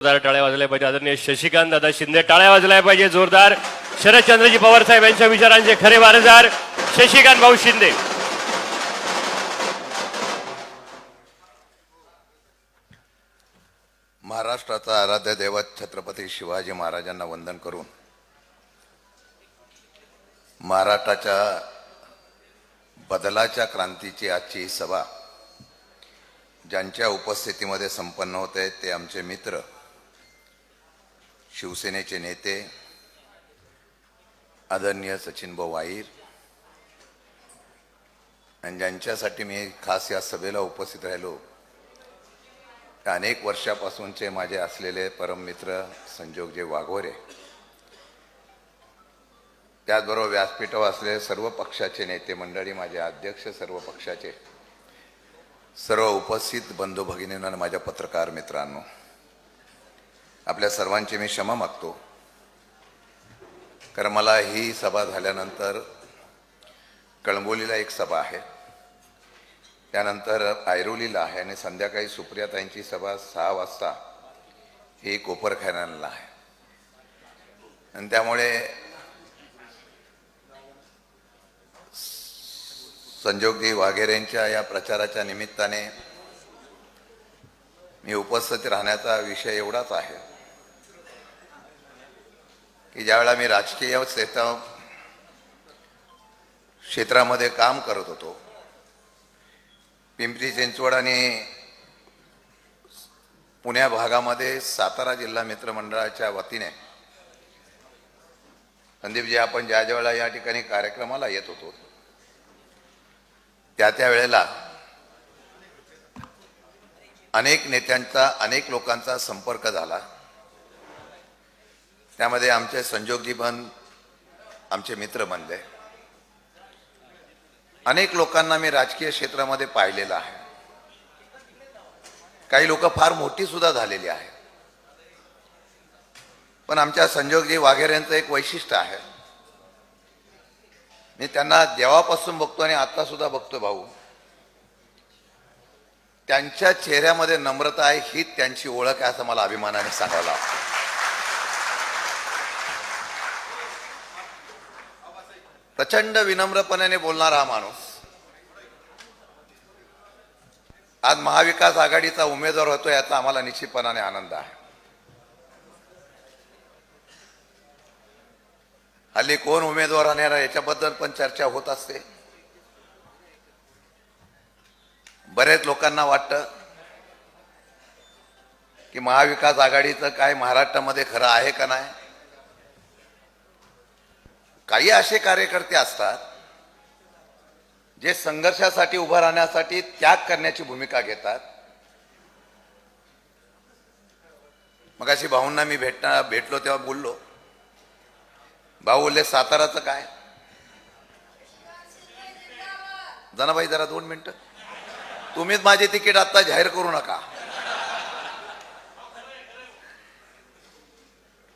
जोरदार टाळ्या वाजल्या पाहिजे. आदरणीय शशिकांत दादा शिंदे टाळ्या वाजल्या पाहिजे जोरदार. शरदचंद्रजी पवार साहेब यांच्या विचारांचे खरे वारसदार शशिकांत भाऊ शिंदे. महाराष्ट्राचा आराध्य दैवत छत्रपती शिवाजी महाराजांना वंदन करून महाराष्ट्राच्या बदलाच्या क्रांतीची आजची सभा ज्यांच्या उपस्थितीमध्ये संपन्न होते ते आमचे मित्र शिवसेनेचे नेते आदरणीय सचिनभाऊ वाईर आणि ज्यांच्यासाठी मी खास या सभेला उपस्थित राहिलो अनेक वर्षापासूनचे माझे असलेले परममित्र संजोगजे वाघोरे त्याचबरोबर व्यासपीठावर असलेले सर्व पक्षाचे नेते मंडळी माझे अध्यक्ष सर्व पक्षाचे सर्व उपस्थित बंधू भगिनींना माझ्या पत्रकार मित्रांनो आपल्या सर्वांची मी क्षमा मागतो. कारण मला ही सभा झाल्यानंतर कळंबोलीला एक सभा आहे. त्यानंतर ऐरोलीला आहे आणि संध्याकाळी सुप्रियाताईंची सभा सहा वाजता ही कोपरखैनाला आहे. आणि त्यामुळे संजोगजी वाघेरेंच्या या प्रचाराच्या निमित्ताने मी उपस्थित राहण्याचा विषय एवढाच आहे. की ज्यावेळेला मी राजकीय क्षेत्र क्षेत्रामध्ये काम करत होतो पिंपरी चिंचवड आणि पुण्या भागामध्ये सातारा जिल्हा मित्रमंडळाच्या वतीने संदीपजी आपण ज्या ज्या वेळेला या ठिकाणी कार्यक्रमाला येत होतो त्या त्या वेळेला अनेक नेत्यांचा अनेक लोकांचा संपर्क झाला. त्यामध्ये आमचे संजोगजी बन आमचे मित्र बनले. अनेक लोकांना मी राजकीय क्षेत्रामध्ये पाहिलेलं आहे. काही लोक फार मोठी सुद्धा झालेली आहे. पण आमच्या संजोगजी वाघेर यांचं एक वैशिष्ट्य आहे. मी त्यांना देवापासून बघतो आणि आता सुद्धा बघतो भाऊ. त्यांच्या चेहऱ्यामध्ये नम्रता आहे ही त्यांची ओळख आहे असं मला अभिमानाने सांगायला प्रचंड विनम्रपणाने बोलणारा हा माणूस. आज महाविकास आघाडीचा उमेदवार होतो याचा आम्हाला निश्चितपणाने आनंद आहे. हल्ली कोण उमेदवार आणणार याच्याबद्दल पण चर्चा होत असते. बरेच लोकांना वाटतं की महाविकास आघाडीचं काय महाराष्ट्रामध्ये खरं आहे का नाही? काही असे कार्यकर्ते असतात जे संघर्षासाठी उभं राहण्यासाठी त्याग करण्याची भूमिका घेतात. मग अशी भाऊंना मी भेटणार भेटलो तेव्हा बोललो भाऊ बोलले साताराचं काय? जनाबाई जरा दोन मिनिटं. तुम्हीच माझे तिकीट आत्ता जाहीर करू नका.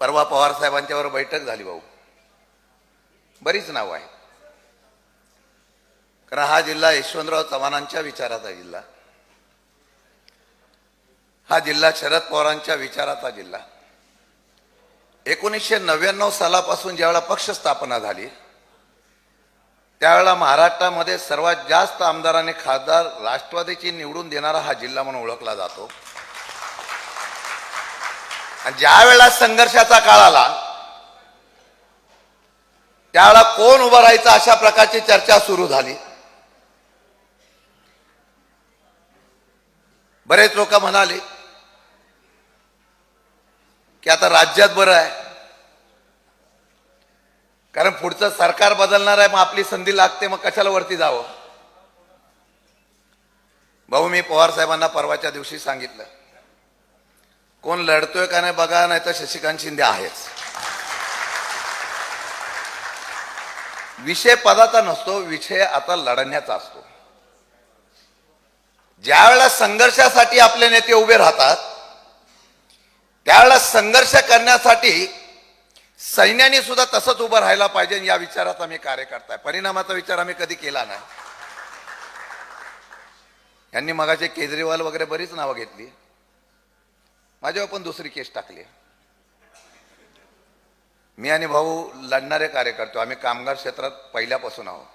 परवा पवार साहेबांच्यावर बैठक झाली भाऊ. बरीच नाव आहे कारण हा जिल्हा यशवंतराव चव्हाणांच्या विचाराचा जिल्हा. हा जिल्हा शरद पवारांच्या विचाराचा जिल्हा. एकोणीसशे नव्याण्णव सालापासून ज्यावेळेला पक्ष स्थापना झाली त्यावेळेला महाराष्ट्रामध्ये सर्वात जास्त आमदाराने खासदार राष्ट्रवादीची निवडून देणारा हा जिल्हा म्हणून ओळखला जातो. आणि ज्या वेळेला संघर्षाचा काळ आला त्यावेळेला कोण उभं राहायचं अशा प्रकारची चर्चा सुरू झाली. बरेच लोक म्हणाले की आता राज्यात बरं आहे. कारण पुढचं सरकार बदलणार आहे मग आपली संधी लागते मग कशाला वरती जावं? भाऊ मी पवार साहेबांना परवाच्या दिवशी सांगितलं. कोण लढतोय का नाही बघा नाही तर शशिकांत शिंदे आहेच. विषय पदाचा नसतो विषय आता लढण्याचा असतो. ज्या वेळेला संघर्षासाठी आपले नेते उभे राहतात त्यावेळेला संघर्ष करण्यासाठी सैन्याने सुद्धा तसंच उभं राहायला पाहिजे या विचाराचा मी कार्य करताय परिणामाचा विचार आम्ही कधी केला नाही. यांनी मगाचे केजरीवाल वगैरे बरीच नावं घेतली. माझ्यावर पण दुसरी केस टाकली. मी आणि भाऊ लढणारे कार्यकर्ते आम्ही कामगार क्षेत्रात पहिल्यापासून आहोत.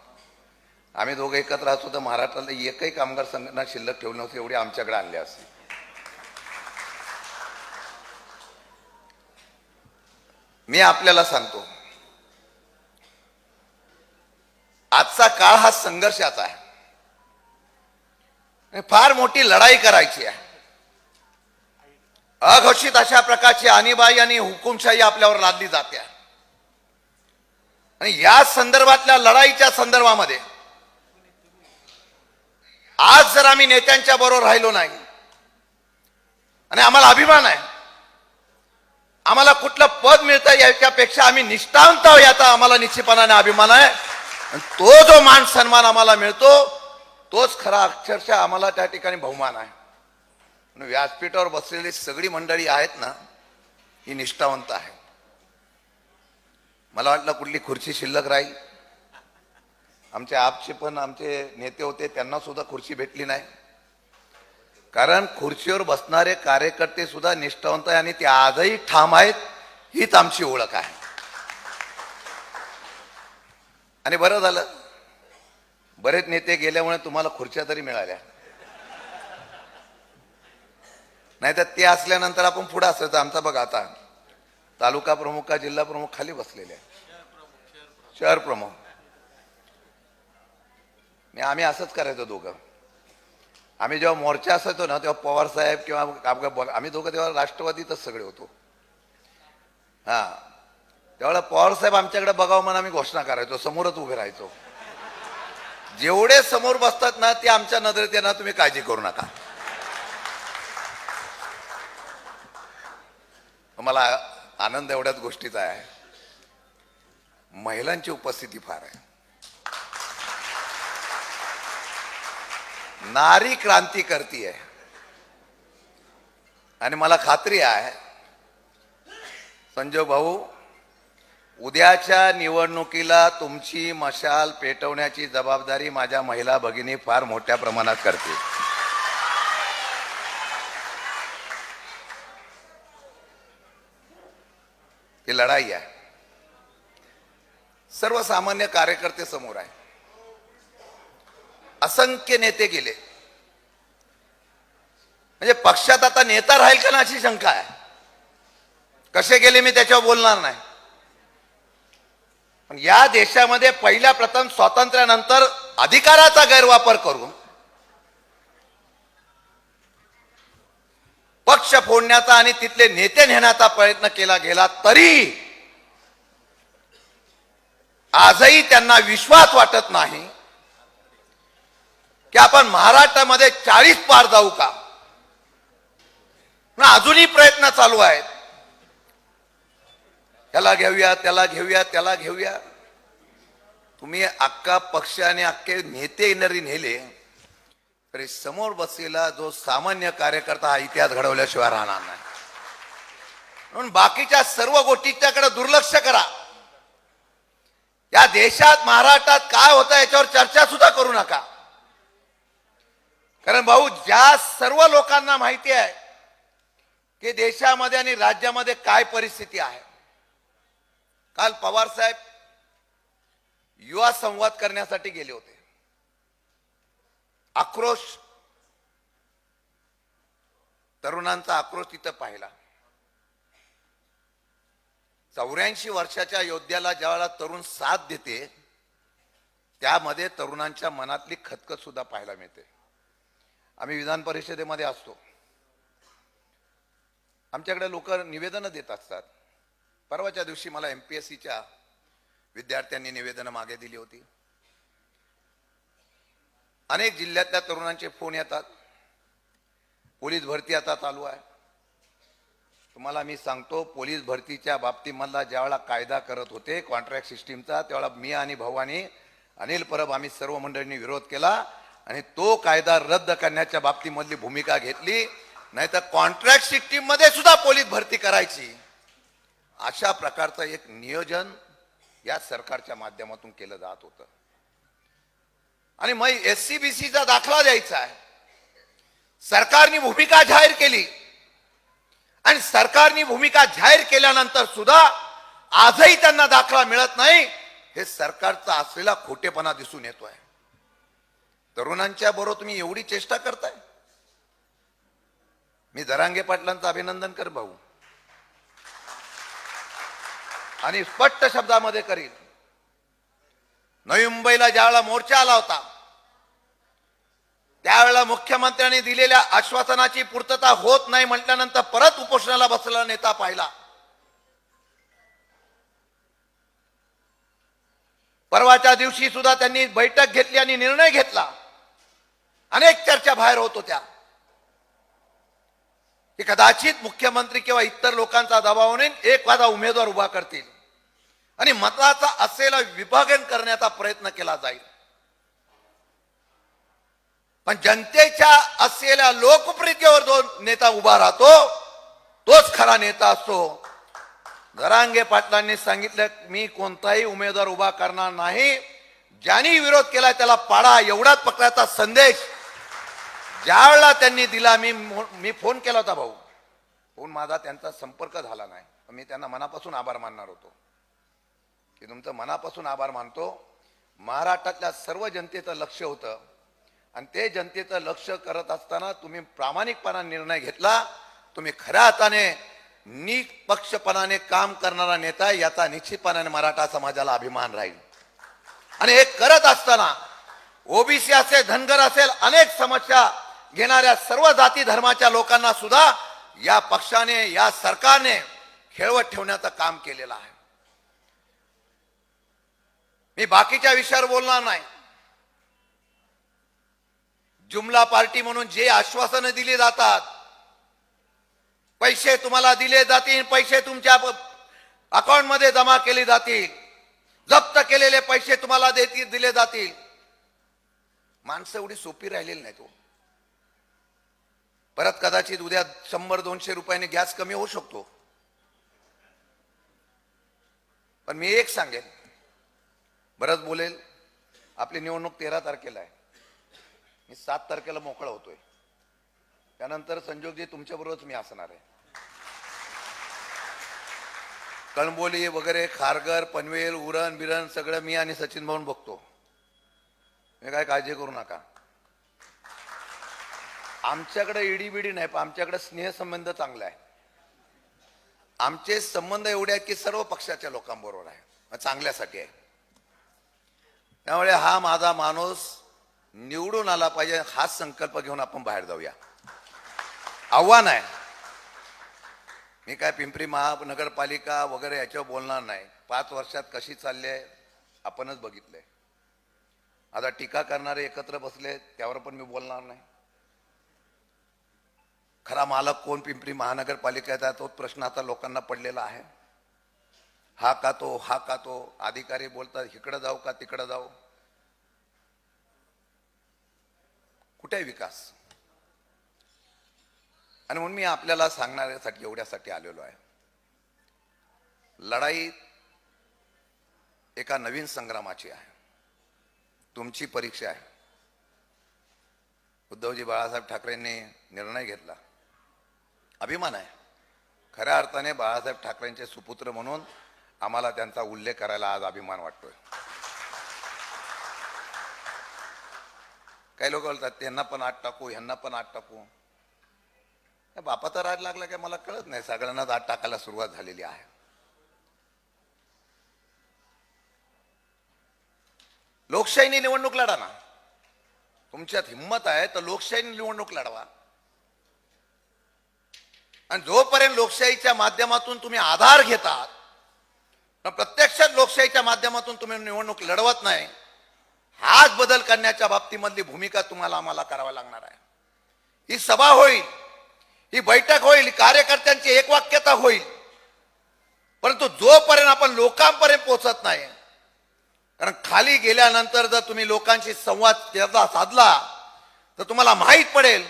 आम्ही दोघं एकत्र असतो तर महाराष्ट्राला एकही कामगार संघटना शिल्लक ठेवली नव्हती एवढी आमच्याकडे आणली असते. मी आपल्याला सांगतो आजचा काळ हा संघर्षाचा आहे. फार मोठी लढाई करायची आहे. अघोषित अशा प्रकारची आणीबाई आणि हुकुमशाही आपल्यावर लादली जाते. आहे. आणि या संदर्भातल्या लढाईच्या संदर्भामध्ये आज जर आम्ही नेत्यांच्या बरोबर राहिलो नाही आणि आम्हाला अभिमान आहे आम्हाला कुठलं पद मिळतं याच्यापेक्षा आम्ही निष्ठांत आहोत याचा आम्हाला निश्चितपणाने अभिमान आहे. आणि तो जो मान सन्मान आम्हाला मिळतो तोच खरा अक्षरशः आम्हाला त्या ठिकाणी बहुमान आहे. व्यासपीठावर बसलेली सगळी मंडळी आहेत ना ही निष्ठावंत आहे मला वाटलं कुठली खुर्ची शिल्लक राहील. आमचे आपचे पण आमचे नेते होते त्यांना सुद्धा खुर्ची भेटली नाही. कारण खुर्चीवर बसणारे कार्यकर्ते सुद्धा निष्ठावंत आहे आणि ते आजही ठाम आहेत हीच आमची ओळख आहे. आणि बरं झालं. बरेच नेते गेल्यामुळे तुम्हाला खुर्च्या तरी मिळाल्या. नाही तर ते असल्यानंतर आपण पुढे असायचं. आमचा बघा आता. तालुका प्रमुख का जिल्हा प्रमुख खाली बसलेले आहे शहर प्रमुख. मी आम्ही असंच करायचो दोघं. आम्ही जेव्हा मोर्चा असायचो ना तेव्हा पवार साहेब किंवा आम्ही दोघं तेव्हा राष्ट्रवादीतच सगळे होतो. हा. त्यावेळेला पवार साहेब आमच्याकडे बघावं म्हणून आम्ही घोषणा करायचो समोरच उभे राहायचो. जेवढे समोर बसतात ना ते आमच्या नजरेत येणार तुम्ही काळजी करू नका. मला आनंद एवढ्याच गोष्टीचा आहे. महिलांची उपस्थिती फार आहे. नारी क्रांती करतीये. आणि मला खात्री आहे संजय भाऊ उद्याच्या निवडणुकीला तुमची मशाल पेटवण्याची जबाबदारी माझ्या महिला भगिनी फार मोठ्या प्रमाणात करतील. ही लढाई आहे. सर्वसामान्य कार्यकर्ते समोर आहे. असंख्य नेते गेले. म्हणजे पक्षात आता नेता राहील का ना अशी शंका आहे. कसे गेले मी त्याच्यावर बोलणार नाही. पण या देशामध्ये पहिल्या प्रथम स्वातंत्र्यानंतर अधिकाराचा गैरवापर करून पक्ष फोडण्याचा आणि तिथले नेते नेण्याचा प्रयत्न केला गेला तरी आजही त्यांना विश्वास वाटत नाही की आपण महाराष्ट्रामध्ये चाळीस पार जाऊ का? अजूनही प्रयत्न चालू आहेत. त्याला घेऊया त्याला घेऊया त्याला घेऊया. तुम्ही अख्खा पक्ष आणि अख्खे नेते येणारी नेले. तरी समोर बसलेला जो सामान्य कार्यकर्ता हा इतिहास घडवल्याशिवाय राहणार नाही. म्हणून बाकीच्या सर्व गोष्टीच्याकडे दुर्लक्ष करा. या देशात महाराष्ट्रात काय होतं याच्यावर चर्चा सुद्धा करू नका. कारण भाऊ ज्या सर्व लोकांना माहिती आहे की देशामध्ये आणि राज्यामध्ये काय परिस्थिती आहे. काल पवार साहेब युवा संवाद करण्यासाठी गेले होते. आक्रोश. तरुणांचा आक्रोश तिथं पाहिला. चौऱ्याऐंशी वर्षाच्या योद्ध्याला ज्यावेळेला तरुण साथ देते त्यामध्ये तरुणांच्या मनातली खतखत सुद्धा पाहायला मिळते. आम्ही विधान परिषदेमध्ये असतो. आमच्याकडे लोक निवेदनं देत असतात. परवाच्या दिवशी मला एम पी एस सीच्या विद्यार्थ्यांनी निवेदनं मागे दिली होती. अनेक जिल्ह्यातल्या तरुणांचे फोन येतात. पोलीस भरती आता चालू आहे. तुम्हाला मी सांगतो पोलीस भरतीच्या बाबतीमधला ज्यावेळा कायदा करत होते कॉन्ट्रॅक्ट सिस्टीमचा त्यावेळा मी आणि भावानी अनिल परब आम्ही सर्व मंडळींनी विरोध केला आणि तो कायदा रद्द करण्याच्या बाबतीमधली भूमिका घेतली. नाही तर कॉन्ट्रॅक्ट सिस्टीममध्ये सुद्धा पोलीस भरती करायची. अशा प्रकारचं एक नियोजन या सरकारच्या माध्यमातून केलं जात होतं. आणि मग एस सी बी सीचा दाखला द्यायचा आहे. सरकारने भूमिका जाहीर केली. आणि सरकारने भूमिका जाहीर केल्यानंतर सुद्धा आजही त्यांना दाखला मिळत नाही हे सरकारचा असलेला खोटेपणा दिसून येतोय. तरुणांच्या बरोबर तुम्ही एवढी चेष्टा करताय. मी दरांगे पाटलांचं अभिनंदन कर भाऊ. आणि स्पष्ट शब्दामध्ये करीन नवी मुंबईला ज्यावेळेला मोर्चा आला होता त्यावेळेला मुख्यमंत्र्यांनी दिलेल्या आश्वासनाची पूर्तता होत नाही म्हटल्यानंतर परत उपोषणाला बसलेला नेता पाहिला. परवाच्या दिवशी सुद्धा त्यांनी बैठक घेतली आणि निर्णय घेतला. अनेक चर्चा बाहेर होत होत्या. की कदाचित मुख्यमंत्री किंवा इतर लोकांचा दबावाने एक वाजा उमेदवार उभा करतील. आणि मताचा असेला विभागन करण्याचा प्रयत्न केला जाईल. पण जनतेच्या असलेल्या लोकप्रियतेवर जो नेता उभा राहतो तोच खरा नेता असतो. घरांगे पाटलांनी सांगितलं मी कोणताही उमेदवार उभा करणार नाही. ज्यांनी विरोध केला त्याला पाडा. एवढाच पकडायचा संदेश ज्यावेळेला त्यांनी दिला मी मी फोन केला होता भाऊ. फोन माझा त्यांचा संपर्क झाला नाही. मी त्यांना मनापासून आभार मानणार होतो. की तुमचं मनापासून आभार मानतो. महाराष्ट्रातल्या सर्व जनतेचं लक्ष होतं. आणि ते जनतेचं लक्ष करत असताना तुम्ही प्रामाणिकपणा निर्णय घेतला. तुम्ही खऱ्या हाताने निपक्षपणाने काम करणारा नेता याचा निश्चितपणाने मराठा समाजाला अभिमान राहील. आणि हे करत असताना ओबीसी असेल धनगर असेल अनेक समस्या घेणाऱ्या सर्व जाती धर्माच्या लोकांना सुद्धा या पक्षाने या सरकारने खेळवत ठेवण्याचं काम केलेलं आहे. मी बाकीच्या विषयावर बोलणार नाही. जुमला पार्टी म्हणून जे आश्वासनं दिली जातात पैसे तुम्हाला दिले जातील पैसे तुमच्या अकाउंटमध्ये जमा केले जातील जप्त केलेले पैसे तुम्हाला देतील दिले जातील. माणसं एवढी सोपी राहिलेली नाही तो हो. परत कदाचित उद्या शंभर दोनशे रुपयाने गॅस कमी होऊ शकतो. पण मी एक सांगेन बरंच बोलेल आपली निवडणूक तेरा तारखेला आहे. मी सात तारखेला मोकळा होतोय. त्यानंतर संजोगजी तुमच्याबरोबरच मी असणार आहे. कणबोली वगैरे खारघर पनवेल उरण बिरण सगळं मी आणि सचिन भाऊन बघतो. मी काय काळजी करू नका. आमच्याकडे इडी बिडी नाही पण आमच्याकडे स्नेहसंबंध चांगला आहे. आमचे संबंध एवढे आहेत की सर्व पक्षाच्या लोकांबरोबर आहे. चांगल्यासाठी आहे. त्यामुळे हा माझा माणूस निवडून आला पाहिजे हाच संकल्प घेऊन आपण बाहेर जाऊया. आव्हान आहे. मी काय पिंपरी महानगरपालिका वगैरे याच्यावर बोलणार नाही. पाच वर्षात कशी चालली आहे आपणच बघितलंय आता टीका करणारे एकत्र बसले त्यावर पण मी बोलणार नाही. खरा मालक कोण पिंपरी महानगरपालिकेचा तोच प्रश्न आता लोकांना पडलेला आहे. हा का तो हा का तो अधिकारी बोलतात इकडं जाऊ का तिकडं जाऊ? कुठे आहे विकास? आणि म्हणून मी आपल्याला सांगणाऱ्यासाठी एवढ्यासाठी आलेलो आहे. लढाई एका नवीन संग्रामाची आहे. तुमची परीक्षा आहे. उद्धवजी बाळासाहेब ठाकरेंनी निर्णय घेतला. अभिमान आहे. खऱ्या अर्थाने बाळासाहेब ठाकरेंचे सुपुत्र म्हणून आम्हाला त्यांचा उल्लेख करायला आज अभिमान वाटतोय. काही लोक बोलतात त्यांना पण आत टाकू ह्यांना पण आत टाकू. बापाचा राज लागला काय मला कळत नाही. सगळ्यांनाच आत टाकायला सुरुवात झालेली आहे. लोकशाहीने निवडणूक लढा ना. तुमच्यात हिंमत आहे तर लोकशाहीने निवडणूक लढवा. आणि जोपर्यंत लोकशाहीच्या माध्यमातून तुम्ही आधार घेतात प्रत्यक्षात लोकशाहीच्या माध्यमातून तुम्ही निवडणूक लढवत नाही हाच बदल करण्याच्या बाबतीमधली भूमिका तुम्हाला आम्हाला करावा लागणार आहे. ही सभा होईल ही बैठक होईल कार्यकर्त्यांची एकवाक्यता होईल. परंतु जोपर्यंत आपण लोकांपर्यंत पोहोचत नाही कारण खाली गेल्यानंतर जर तुम्ही लोकांशी संवाद केला साधला तर तुम्हाला माहीत पडेल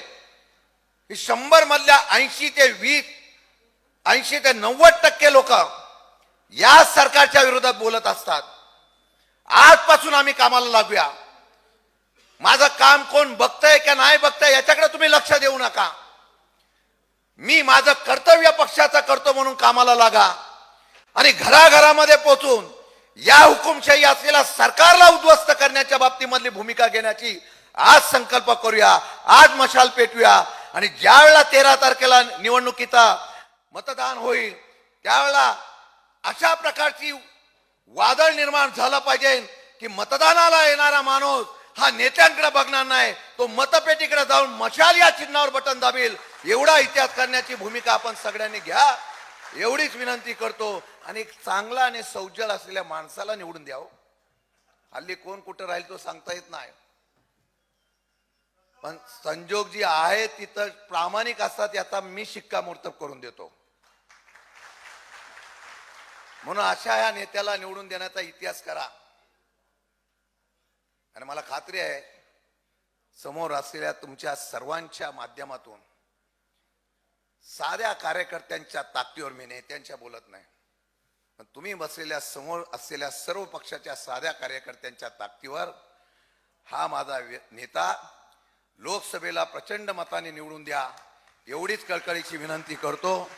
की शंभर मधल्या ऐंशी ते वीस ऐंशी ते नव्वद टक्के लोक या सरकारच्या विरोधात बोलत असतात. आजपासून आम्ही कामाला लागूया. माझं काम कोण बघतंय का नाही बघतंय याच्याकडे तुम्ही लक्ष देऊ नका. मी माझं कर्तव्य पक्षाचं करतो म्हणून कामाला लागा. आणि घराघरामध्ये पोचून या हुकुमशाही असलेल्या सरकारला उद्ध्वस्त करण्याच्या बाबतीमधली भूमिका घेण्याची आज संकल्प करूया. आज मशाल पेटूया. आणि ज्या वेळेला तेरा तारखेला निवडणुकीचा मतदान होईल त्यावेळेला अशा प्रकारची वादळ निर्माण झालं पाहिजे की मतदानाला येणारा माणूस हा नेत्यांकडे बघणार नाही. तो मतपेटीकडे जाऊन मशाल या चिन्हावर बटन दाबील. एवढा इतिहास करण्याची भूमिका आपण सगळ्यांनी घ्या. एवढीच विनंती करतो आणि एक चांगला आणि सौजल असलेल्या माणसाला निवडून द्यावं हो. हल्ली कोण कुठं राहील तो सांगता येत नाही. पण संजोग जी आहे तिथं प्रामाणिक असतात याचा मी शिक्कामोर्तब करून देतो. म्हणून अशा ह्या नेत्याला निवडून देण्याचा इतिहास करा. आणि मला खात्री आहे समोर असलेल्या तुमच्या सर्वांच्या माध्यमातून साध्या कार्यकर्त्यांच्या ताकदीवर मी नेत्यांच्या बोलत नाही. पण तुम्ही बसलेल्या समोर असलेल्या सर्व पक्षाच्या साध्या कार्यकर्त्यांच्या ताकदीवर हा माझा नेता लोकसभेला प्रचंड मताने निवडून द्या एवढीच कळकळीची विनंती करतो.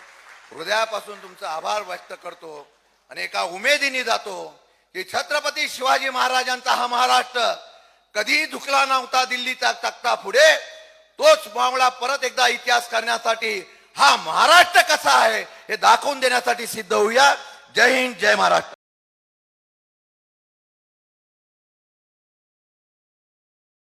हृदयापासून तुमचा आभार व्यक्त करतो. आणि एका उमेदीने जातो की छत्रपती शिवाजी महाराजांचा हा महाराष्ट्र कधीही झुकला नव्हता दिल्लीचा तक्ता पुढे तोच मावळा परत एकदा इतिहास करण्यासाठी हा महाराष्ट्र कसा आहे हे दाखवून देण्यासाठी सिद्ध होऊया. जय हिंद जय महाराष्ट्र.